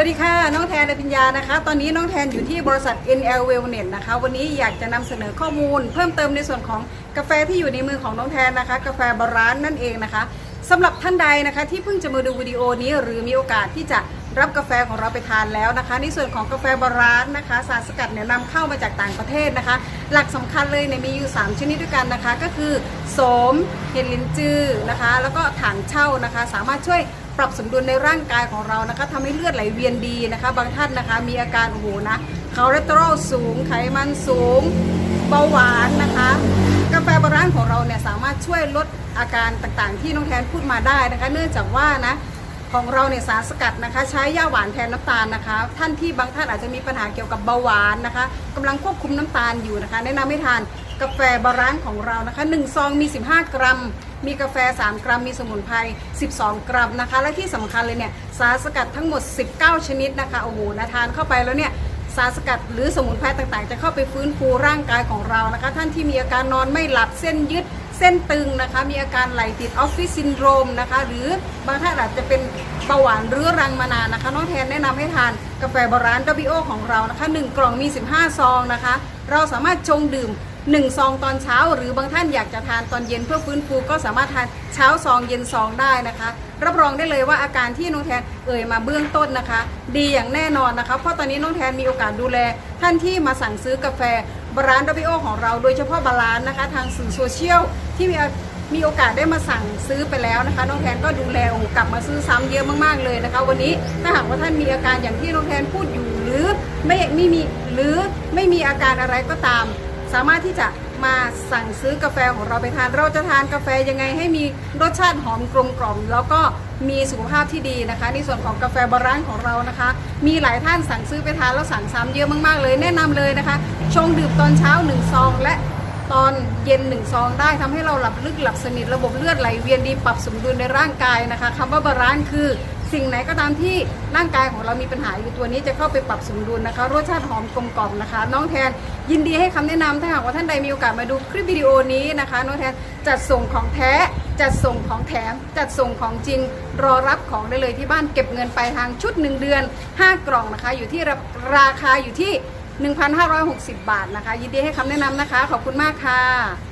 วัสดีค่ะ น้องแทนอภิญญานะคะ ตอนนี้น้องแทนอยู่ที่บริษัท NL Wellness นะคะ วันนี้อยากจะนำเสนอข้อมูล เพิ่มเติมในส่วนของกาแฟที่อยู่ในมือของน้องแทนนะคะ กาแฟบรานนั่นเองนะคะสำหรับท่านใดนะคะ ที่เพิ่งจะมาดูวิดีโอนี้ หรือมีโอกาสที่จะรับกาแฟของเราไปทานแล้วนะคะ ในส่วนของกาแฟบรานนะคะ สารสกัดเนี่ยนำเข้ามาจากต่างประเทศนะคะ หลักสำคัญเลยเนี่ยมีอยู่ 3 ชนิดด้วยกันนะคะ ก็คือโสมเห็ดลินจือนะคะ แล้วก็ถังเช่านะคะ สามารถช่วย ปรับสมดุลในร่างกายของเรานะคะทำให้เลือดไหลเวียนดีนะคะ บางท่านนะคะมีอาการโอ้โหนะคอเลสเตอรอลสูงไขมันสูงเบาหวานนะคะ กาแฟบาร้านของเราเนี่ยสามารถช่วยลดอาการต่างๆ ที่น้องแทนพูดมาได้นะคะ เนื่องจากว่านะของเราเนี่ยสารสกัดนะคะ ใช้ย่าหวานแทนน้ำตาลนะคะ ท่านที่บางท่านอาจจะมีปัญหาเกี่ยวกับเบาหวานนะคะกำลังควบคุมน้ำตาลอยู่นะคะ แนะนำให้ทานกาแฟบาร้านของเรานะคะ1ซองมี 15 กรัม มีกาแฟ 3 กรัม มีสมุนไพร 12 กรัมนะคะ และที่สำคัญเลยเนี่ยสารสกัดทั้งหมด 19 ชนิดนะคะ โอ้โหนะทานเข้าไปแล้วเนี่ยสารสกัดหรือสมุนไพรต่างๆ จะเข้าไปฟื้นฟูร่างกายของเรานะคะ ท่านที่มีอาการนอนไม่หลับเส้นยึดเส้นตึงนะคะ มีอาการไหลติดออฟฟิศซินโดรมนะคะ หรือบางท่านอาจจะเป็นเบาหวานเรื้อรังมานานนะคะ น้องแทนแนะนำให้ทานกาแฟโบราณดบิโอของเรานะคะ 1 กล่องมี 15 ซองนะคะ เราสามารถชงดื่ม 1ซองตอนเช้า หรือบางท่านอยากจะทานตอนเย็นเพื่อฟื้นฟูก็สามารถทานเช้าซองเย็นซองได้นะคะ รับรองได้เลยว่าอาการที่น้องแทนเอ่ยมาเบื้องต้นนะคะ ดีอย่างแน่นอนนะคะ เพราะตอนนี้น้องแทนมีโอกาสดูแล ท่านที่มาสั่งซื้อกาแฟบร้านดบิโอของเราโดยเฉพาะบาลานซ์นะคะ ทางสื่อโซเชียลที่มีมีโอกาสได้มาสั่งซื้อไปแล้วนะคะ น้องแทนก็ดูแลกลับมาซื้อซ้ำเยอะมากๆเลยนะคะ วันนี้ถ้าหากว่าท่านมีอาการอย่างที่น้องแทนพูดอยู่หรือไม่ไม่มีหรือไม่มีอาการอะไรก็ตาม สามารถที่จะมาสั่งซื้อกาแฟของเราไปทาน เราจะทานกาแฟยังไงให้มีรสชาติหอมกลมกล่อม แล้วก็มีสุขภาพที่ดีนะคะ ในส่วนของกาแฟบร้านของเรานะคะ มีหลายท่านสั่งซื้อไปทานแล้วสั่งซ้ำเยอะมากๆเลย แนะนำเลยนะคะ ชงดื่มตอนเช้า1ซองและตอนเย็น1ซองได้ทำให้เราหลับลึกหลับสนิทระบบเลือดไหลเวียนดีปรับสมดุลในร่างกายนะคะคำว่าบาร้านคือ สิ่งไหนก็ตามที่ร่างกายของเรามีปัญหาอยู่ตัวนี้จะเข้าไปปรับสมดุลนะคะ รสชาติหอมกลมกล่อมนะคะ น้องแทนยินดีให้คำแนะนำถ้าหากว่าท่านใดมีโอกาสมาดูคลิปวิดีโอนี้นะคะ น้องแทนจัดส่งของแท้จัดส่งของแถม จัดส่งของจริง รอรับของได้เลยที่บ้านเก็บเงินปลายทางชุด 1 เดือน 5 กล่องนะคะ อยู่ที่ราราคาอยู่ที่ 1,560 บาทนะคะ ยินดีให้คำแนะนำนะคะ ขอบคุณมากค่ะ